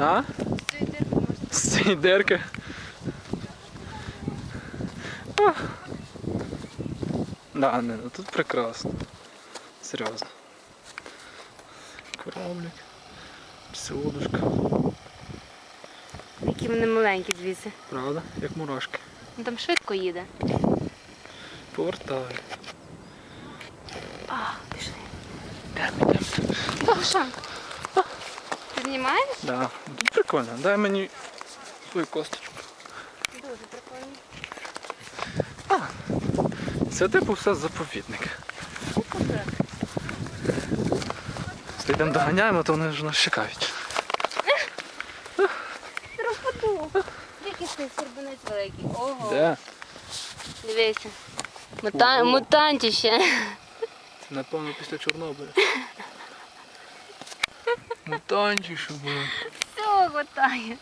А? З цієї дирки. А. Да, не, ну тут прекрасно. Серйозно. Кораблик. Псилодушка. Які вони маленькі звідси. Правда? Як мурашки. Ну там швидко їде. Повертаю. А, пішли. Йдемо, йдемо. Знімаєш? Да. Тут прикольно. Дай мені свою косточку. Дуже прикольно. Це типу все заповідник. Йдемо доганяємо, то вони ж нас чекають. Розпаду. Який цей сербинець великий. Ого. Де? Дивися. Мута... Мутантіще. Це напевно після Чорнобиля. Мутанті, що були. Все, хватає.